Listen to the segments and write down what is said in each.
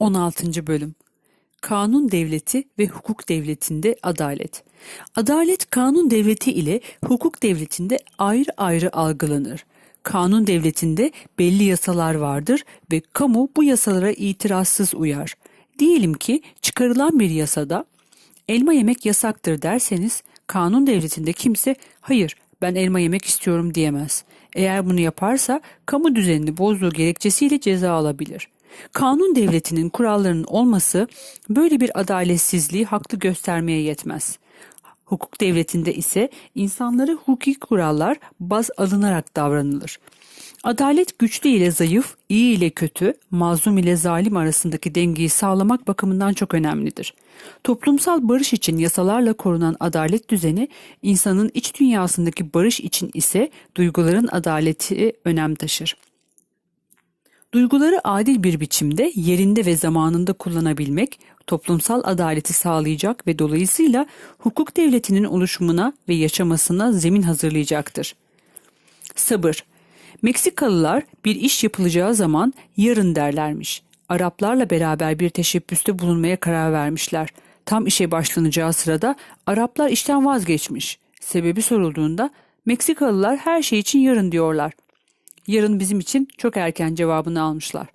16. Bölüm Kanun devleti ve hukuk devletinde adalet. Adalet kanun devleti ile hukuk devletinde ayrı ayrı algılanır. Kanun devletinde belli yasalar vardır ve kamu bu yasalara itirazsız uyar. Diyelim ki çıkarılan bir yasada elma yemek yasaktır derseniz kanun devletinde kimse hayır ben elma yemek istiyorum diyemez. Eğer bunu yaparsa kamu düzenini bozduğu gerekçesiyle ceza alabilir. Kanun devletinin kurallarının olması böyle bir adaletsizliği haklı göstermeye yetmez. Hukuk devletinde ise insanları hukuki kurallar baz alınarak davranılır. Adalet güçlü ile zayıf, iyi ile kötü, mazlum ile zalim arasındaki dengeyi sağlamak bakımından çok önemlidir. Toplumsal barış için yasalarla korunan adalet düzeni, insanın iç dünyasındaki barış için ise duyguların adaleti önem taşır. Duyguları adil bir biçimde yerinde ve zamanında kullanabilmek toplumsal adaleti sağlayacak ve dolayısıyla hukuk devletinin oluşumuna ve yaşamasına zemin hazırlayacaktır. Sabır Meksikalılar bir iş yapılacağı zaman yarın derlermiş. Araplarla beraber bir teşebbüste bulunmaya karar vermişler. Tam işe başlanacağı sırada Araplar işten vazgeçmiş. Sebebi sorulduğunda Meksikalılar her şey için yarın diyorlar. Yarın bizim için çok erken cevabını almışlar.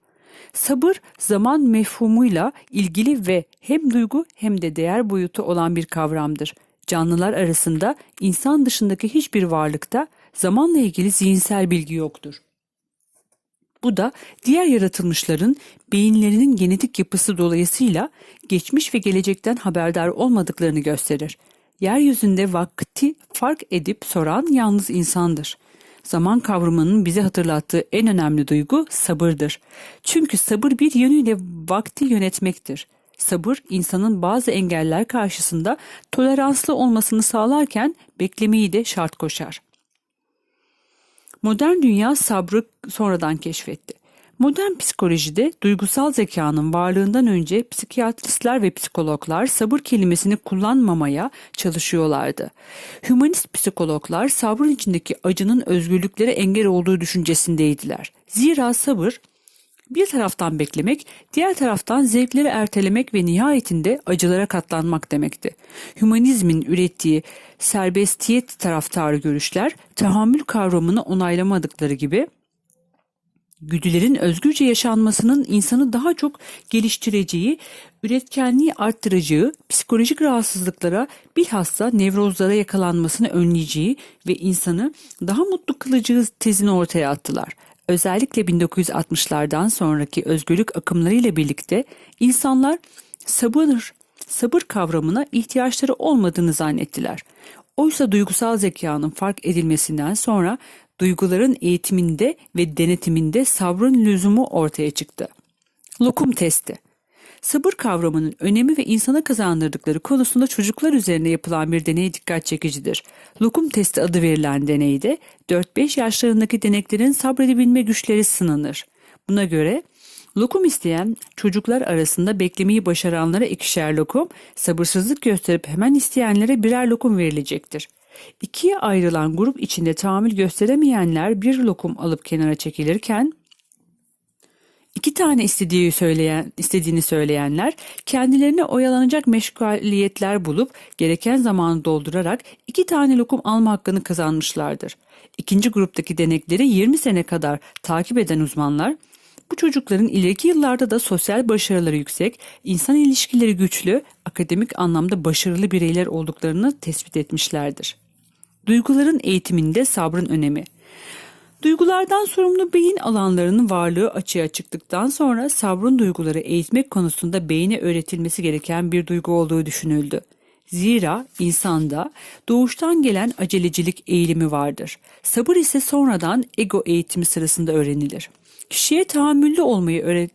Sabır zaman mefhumuyla ilgili ve hem duygu hem de değer boyutu olan bir kavramdır. Canlılar arasında insan dışındaki hiçbir varlıkta zamanla ilgili zihinsel bilgi yoktur. Bu da diğer yaratılmışların beyinlerinin genetik yapısı dolayısıyla geçmiş ve gelecekten haberdar olmadıklarını gösterir. Yeryüzünde vakti fark edip soran yalnız insandır. Zaman kavramının bize hatırlattığı en önemli duygu sabırdır. Çünkü sabır bir yönüyle vakti yönetmektir. Sabır insanın bazı engeller karşısında toleranslı olmasını sağlarken beklemeyi de şart koşar. Modern dünya sabrı sonradan keşfetti. Modern psikolojide duygusal zekanın varlığından önce psikiyatristler ve psikologlar sabır kelimesini kullanmamaya çalışıyorlardı. Hümanist psikologlar sabrın içindeki acının özgürlüklere engel olduğu düşüncesindeydiler. Zira sabır bir taraftan beklemek, diğer taraftan zevkleri ertelemek ve nihayetinde acılara katlanmak demekti. Hümanizmin ürettiği serbestiyet taraftarı görüşler tahammül kavramını onaylamadıkları gibi güdülerin özgürce yaşanmasının insanı daha çok geliştireceği, üretkenliği arttıracağı, psikolojik rahatsızlıklara bilhassa nevrozlara yakalanmasını önleyeceği ve insanı daha mutlu kılacağı tezini ortaya attılar. Özellikle 1960'lardan sonraki özgürlük akımlarıyla birlikte insanlar sabır, sabır kavramına ihtiyaçları olmadığını zannettiler. Oysa duygusal zekanın fark edilmesinden sonra duyguların eğitiminde ve denetiminde sabrın lüzumu ortaya çıktı. Lokum testi Sabır kavramının önemi ve insana kazandırdıkları konusunda çocuklar üzerine yapılan bir deney dikkat çekicidir. Lokum testi adı verilen deneyde 4-5 yaşlarındaki deneklerin sabredebilme güçleri sınanır. Buna göre lokum isteyen çocuklar arasında beklemeyi başaranlara ikişer lokum, sabırsızlık gösterip hemen isteyenlere birer lokum verilecektir. İkiye ayrılan grup içinde tahammül gösteremeyenler bir lokum alıp kenara çekilirken iki tane istediği söyleyen, istediğini söyleyenler kendilerine oyalanacak meşguliyetler bulup gereken zamanı doldurarak iki tane lokum alma hakkını kazanmışlardır. İkinci gruptaki denekleri 20 sene kadar takip eden uzmanlar bu çocukların ileriki yıllarda da sosyal başarıları yüksek, insan ilişkileri güçlü, akademik anlamda başarılı bireyler olduklarını tespit etmişlerdir. Duyguların eğitiminde sabrın önemi. Duygulardan sorumlu beyin alanlarının varlığı açığa çıktıktan sonra sabrın duyguları eğitmek konusunda beyine öğretilmesi gereken bir duygu olduğu düşünüldü. Zira insanda doğuştan gelen acelecilik eğilimi vardır. Sabır ise sonradan ego eğitimi sırasında öğrenilir. Kişiye tahammüllü olmayı öğret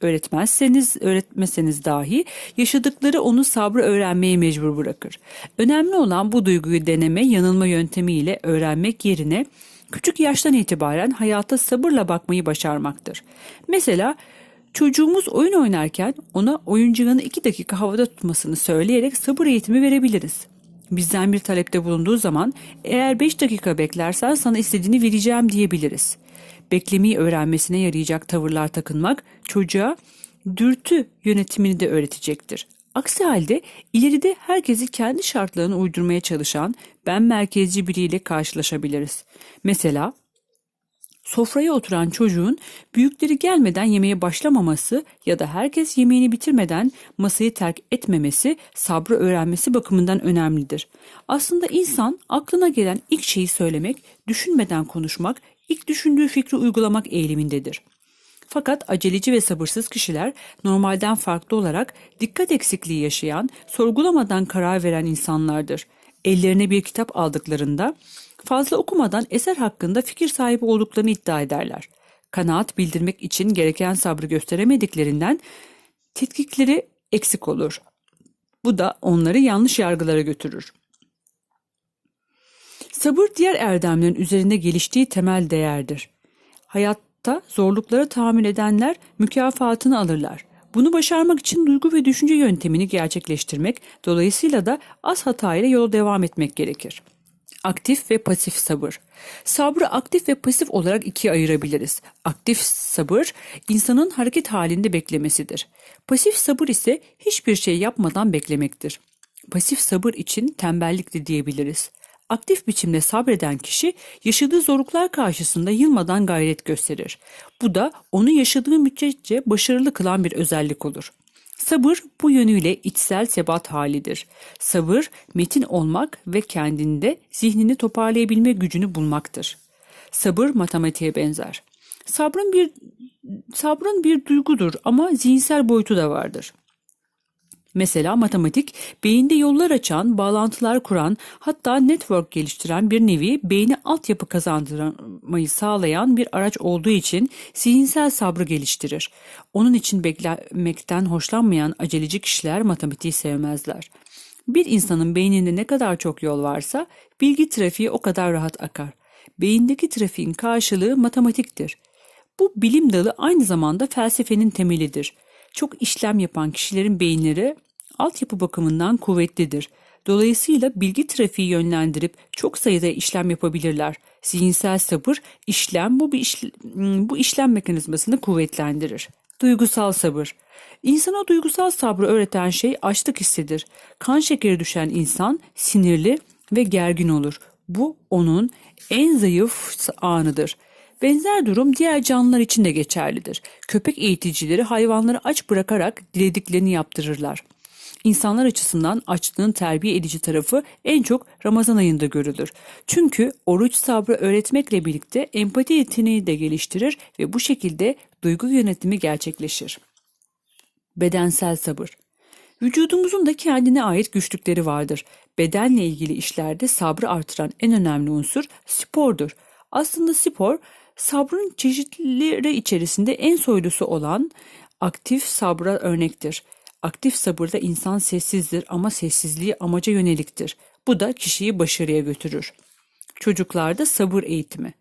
öğretmezseniz, öğretmeseniz dahi yaşadıkları onu sabrı öğrenmeye mecbur bırakır. Önemli olan bu duyguyu deneme, yanılma yöntemiyle öğrenmek yerine küçük yaştan itibaren hayata sabırla bakmayı başarmaktır. Mesela çocuğumuz oyun oynarken ona oyuncağını iki dakika havada tutmasını söyleyerek sabır eğitimi verebiliriz. Bizden bir talepte bulunduğu zaman eğer 5 dakika beklersen sana istediğini vereceğim diyebiliriz. Beklemeyi öğrenmesine yarayacak tavırlar takınmak çocuğa dürtü yönetimini de öğretecektir. Aksi halde ileride herkesi kendi şartlarına uydurmaya çalışan ben merkezci biriyle karşılaşabiliriz. Mesela sofraya oturan çocuğun büyükleri gelmeden yemeğe başlamaması ya da herkes yemeğini bitirmeden masayı terk etmemesi sabrı öğrenmesi bakımından önemlidir. Aslında insan aklına gelen ilk şeyi söylemek, düşünmeden konuşmak, ilk düşündüğü fikri uygulamak eğilimindedir. Fakat aceleci ve sabırsız kişiler normalden farklı olarak dikkat eksikliği yaşayan, sorgulamadan karar veren insanlardır. Ellerine bir kitap aldıklarında fazla okumadan eser hakkında fikir sahibi olduklarını iddia ederler. Kanaat bildirmek için gereken sabrı gösteremediklerinden tetkikleri eksik olur. Bu da onları yanlış yargılara götürür. Sabır diğer erdemlerin üzerinde geliştiği temel değerdir. Hayatta zorluklara tahammül edenler mükafatını alırlar. Bunu başarmak için duygu ve düşünce yöntemini gerçekleştirmek, dolayısıyla da az hata ile yola devam etmek gerekir. Aktif ve pasif sabır. Sabrı aktif ve pasif olarak ikiye ayırabiliriz. Aktif sabır, insanın hareket halinde beklemesidir. Pasif sabır ise hiçbir şey yapmadan beklemektir. Pasif sabır için tembellik de diyebiliriz. Aktif biçimde sabreden kişi yaşadığı zorluklar karşısında yılmadan gayret gösterir. Bu da onu yaşadığı müddetçe başarılı kılan bir özellik olur. Sabır bu yönüyle içsel sebat halidir. Sabır metin olmak ve kendinde zihnini toparlayabilme gücünü bulmaktır. Sabır matematiğe benzer. Sabrın bir sabrın bir duygudur ama zihinsel boyutu da vardır. Mesela matematik beyinde yollar açan, bağlantılar kuran, hatta network geliştiren bir nevi beyni altyapı kazandırmayı sağlayan bir araç olduğu için zihinsel sabrı geliştirir. Onun için beklemekten hoşlanmayan aceleci kişiler matematiği sevmezler. Bir insanın beyninde ne kadar çok yol varsa bilgi trafiği o kadar rahat akar. Beyindeki trafiğin karşılığı matematiktir. Bu bilim dalı aynı zamanda felsefenin temelidir. Çok işlem yapan kişilerin beyinleri altyapı bakımından kuvvetlidir. Dolayısıyla bilgi trafiği yönlendirip çok sayıda işlem yapabilirler. Zihinsel sabır, işlem bu bir işle, bu işlem mekanizmasını kuvvetlendirir. Duygusal sabır. İnsana duygusal sabrı öğreten şey açlık hissidir. Kan şekeri düşen insan sinirli ve gergin olur. Bu onun en zayıf anıdır. Benzer durum diğer canlılar için de geçerlidir. Köpek eğiticileri hayvanları aç bırakarak dilediklerini yaptırırlar. İnsanlar açısından açlığın terbiye edici tarafı en çok Ramazan ayında görülür. Çünkü oruç sabrı öğretmekle birlikte empati yeteneği de geliştirir ve bu şekilde duygu yönetimi gerçekleşir. Bedensel sabır Vücudumuzun da kendine ait güçlükleri vardır. Bedenle ilgili işlerde sabrı artıran en önemli unsur spordur. Aslında spor sabrın çeşitleri içerisinde en soylusu olan aktif sabra örnektir. Aktif sabırda insan sessizdir ama sessizliği amaca yöneliktir. Bu da kişiyi başarıya götürür. Çocuklarda sabır eğitimi.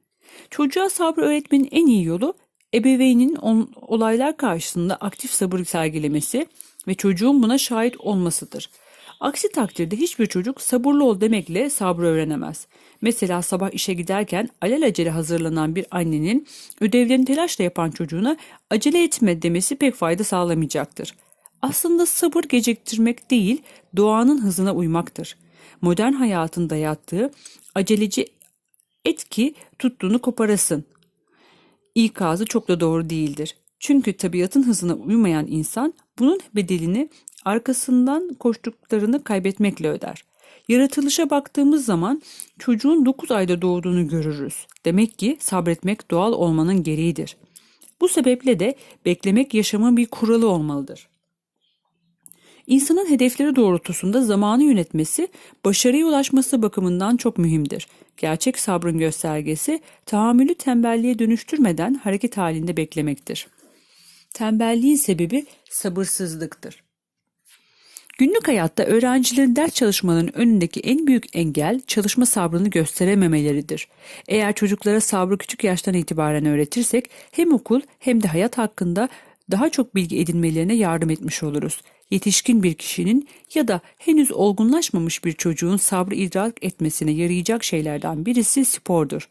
Çocuğa sabrı öğretmenin en iyi yolu ebeveynin on, olaylar karşısında aktif sabır sergilemesi ve çocuğun buna şahit olmasıdır. Aksi takdirde hiçbir çocuk sabırlı ol demekle sabrı öğrenemez. Mesela sabah işe giderken alelacele hazırlanan bir annenin ödevlerini telaşla yapan çocuğuna acele etme demesi pek fayda sağlamayacaktır. Aslında sabır geciktirmek değil, doğanın hızına uymaktır. Modern hayatın dayattığı aceleci etki tuttuğunu koparasın. İkazı çok da doğru değildir. Çünkü tabiatın hızına uymayan insan bunun bedelini arkasından koştuklarını kaybetmekle öder. Yaratılışa baktığımız zaman çocuğun 9 ayda doğduğunu görürüz. Demek ki sabretmek doğal olmanın gereğidir. Bu sebeple de beklemek yaşamın bir kuralı olmalıdır. İnsanın hedefleri doğrultusunda zamanı yönetmesi, başarıya ulaşması bakımından çok mühimdir. Gerçek sabrın göstergesi, tahammülü tembelliğe dönüştürmeden hareket halinde beklemektir. Tembelliğin sebebi sabırsızlıktır. Günlük hayatta öğrencilerin ders çalışmalarının önündeki en büyük engel çalışma sabrını gösterememeleridir. Eğer çocuklara sabrı küçük yaştan itibaren öğretirsek hem okul hem de hayat hakkında daha çok bilgi edinmelerine yardım etmiş oluruz. Yetişkin bir kişinin ya da henüz olgunlaşmamış bir çocuğun sabrı idrak etmesine yarayacak şeylerden birisi spordur.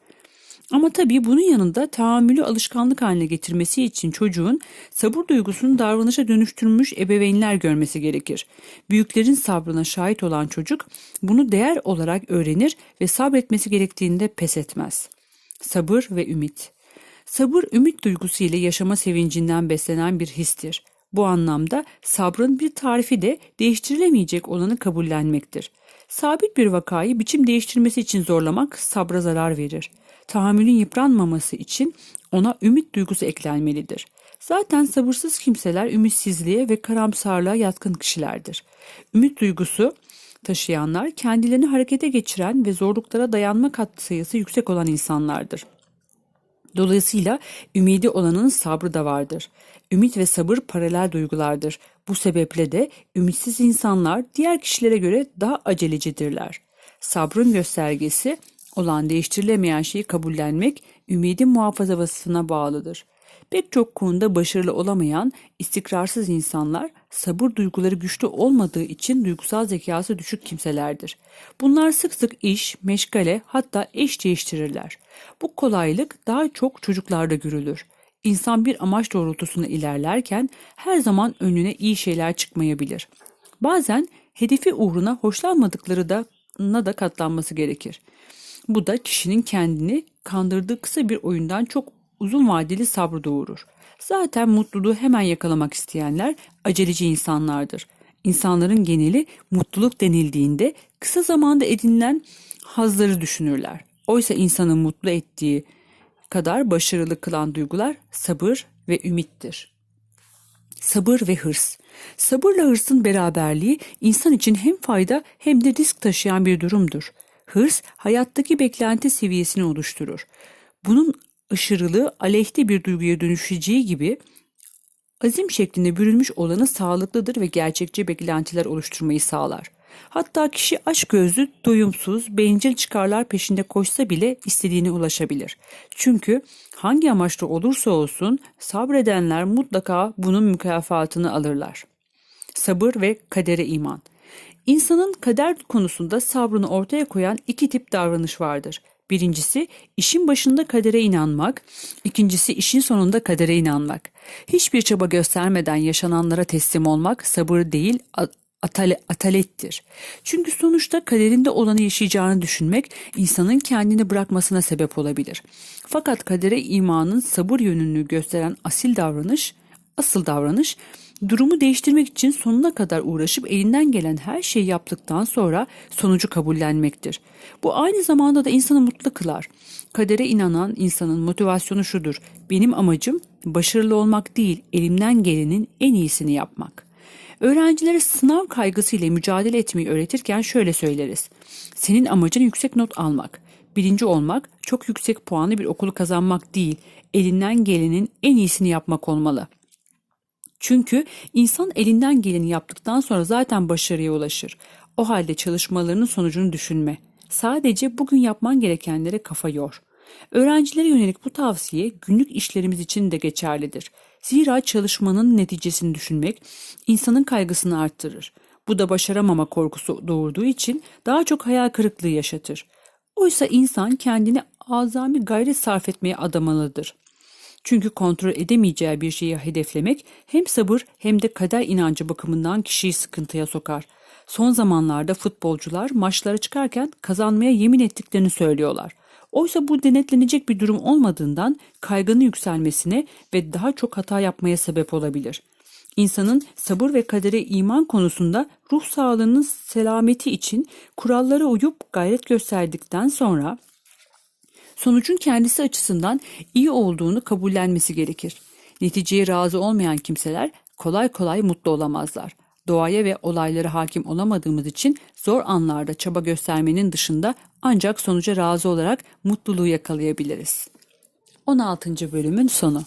Ama tabii bunun yanında tahammülü alışkanlık haline getirmesi için çocuğun sabır duygusunu davranışa dönüştürmüş ebeveynler görmesi gerekir. Büyüklerin sabrına şahit olan çocuk bunu değer olarak öğrenir ve sabretmesi gerektiğinde pes etmez. Sabır ve ümit. Sabır ümit duygusu ile yaşama sevincinden beslenen bir histir. Bu anlamda sabrın bir tarifi de değiştirilemeyecek olanı kabullenmektir. Sabit bir vakayı biçim değiştirmesi için zorlamak sabra zarar verir. Tahammülün yıpranmaması için ona ümit duygusu eklenmelidir. Zaten sabırsız kimseler ümitsizliğe ve karamsarlığa yatkın kişilerdir. Ümit duygusu taşıyanlar kendilerini harekete geçiren ve zorluklara dayanma katsayısı yüksek olan insanlardır. Dolayısıyla ümidi olanın sabrı da vardır. Ümit ve sabır paralel duygulardır. Bu sebeple de ümitsiz insanlar diğer kişilere göre daha acelecidirler. Sabrın göstergesi olan değiştirilemeyen şeyi kabullenmek ümidin muhafaza vasfına bağlıdır. Pek çok konuda başarılı olamayan istikrarsız insanlar sabır duyguları güçlü olmadığı için duygusal zekası düşük kimselerdir. Bunlar sık sık iş, meşgale hatta eş değiştirirler. Bu kolaylık daha çok çocuklarda görülür. İnsan bir amaç doğrultusunda ilerlerken her zaman önüne iyi şeyler çıkmayabilir. Bazen hedefi uğruna hoşlanmadıkları da da katlanması gerekir. Bu da kişinin kendini kandırdığı kısa bir oyundan çok uzun vadeli sabrı doğurur. Zaten mutluluğu hemen yakalamak isteyenler aceleci insanlardır. İnsanların geneli mutluluk denildiğinde kısa zamanda edinilen hazları düşünürler. Oysa insanı mutlu ettiği kadar başarılı kılan duygular sabır ve ümittir. Sabır ve hırs. Sabırla hırsın beraberliği insan için hem fayda hem de risk taşıyan bir durumdur. Hırs hayattaki beklenti seviyesini oluşturur. Bunun aşırılığı aleyhte bir duyguya dönüşeceği gibi azim şeklinde bürünmüş olanı sağlıklıdır ve gerçekçi beklentiler oluşturmayı sağlar. Hatta kişi açgözlü, doyumsuz, bencil çıkarlar peşinde koşsa bile istediğine ulaşabilir. Çünkü hangi amaçta olursa olsun sabredenler mutlaka bunun mükafatını alırlar. Sabır ve kadere iman. İnsanın kader konusunda sabrını ortaya koyan iki tip davranış vardır. Birincisi işin başında kadere inanmak, ikincisi işin sonunda kadere inanmak. Hiçbir çaba göstermeden yaşananlara teslim olmak sabır değil atale, atalettir. Çünkü sonuçta kaderinde olanı yaşayacağını düşünmek insanın kendini bırakmasına sebep olabilir. Fakat kadere imanın sabır yönünü gösteren asil davranış, asıl davranış durumu değiştirmek için sonuna kadar uğraşıp elinden gelen her şeyi yaptıktan sonra sonucu kabullenmektir. Bu aynı zamanda da insanı mutlu kılar. Kadere inanan insanın motivasyonu şudur. Benim amacım başarılı olmak değil, elimden gelenin en iyisini yapmak. Öğrencilere sınav kaygısıyla mücadele etmeyi öğretirken şöyle söyleriz. Senin amacın yüksek not almak. Birinci olmak, çok yüksek puanlı bir okulu kazanmak değil, elinden gelenin en iyisini yapmak olmalı. Çünkü insan elinden geleni yaptıktan sonra zaten başarıya ulaşır. O halde çalışmalarının sonucunu düşünme. Sadece bugün yapman gerekenlere kafa yor. Öğrencilere yönelik bu tavsiye günlük işlerimiz için de geçerlidir. Zira çalışmanın neticesini düşünmek insanın kaygısını arttırır. Bu da başaramama korkusu doğurduğu için daha çok hayal kırıklığı yaşatır. Oysa insan kendini azami gayret sarf etmeye adamalıdır. Çünkü kontrol edemeyeceği bir şeyi hedeflemek hem sabır hem de kader inancı bakımından kişiyi sıkıntıya sokar. Son zamanlarda futbolcular maçlara çıkarken kazanmaya yemin ettiklerini söylüyorlar. Oysa bu denetlenecek bir durum olmadığından kaygının yükselmesine ve daha çok hata yapmaya sebep olabilir. İnsanın sabır ve kadere iman konusunda ruh sağlığının selameti için kurallara uyup gayret gösterdikten sonra sonucun kendisi açısından iyi olduğunu kabullenmesi gerekir. Neticeye razı olmayan kimseler kolay kolay mutlu olamazlar. Doğaya ve olaylara hakim olamadığımız için zor anlarda çaba göstermenin dışında ancak sonuca razı olarak mutluluğu yakalayabiliriz. 16. bölümün sonu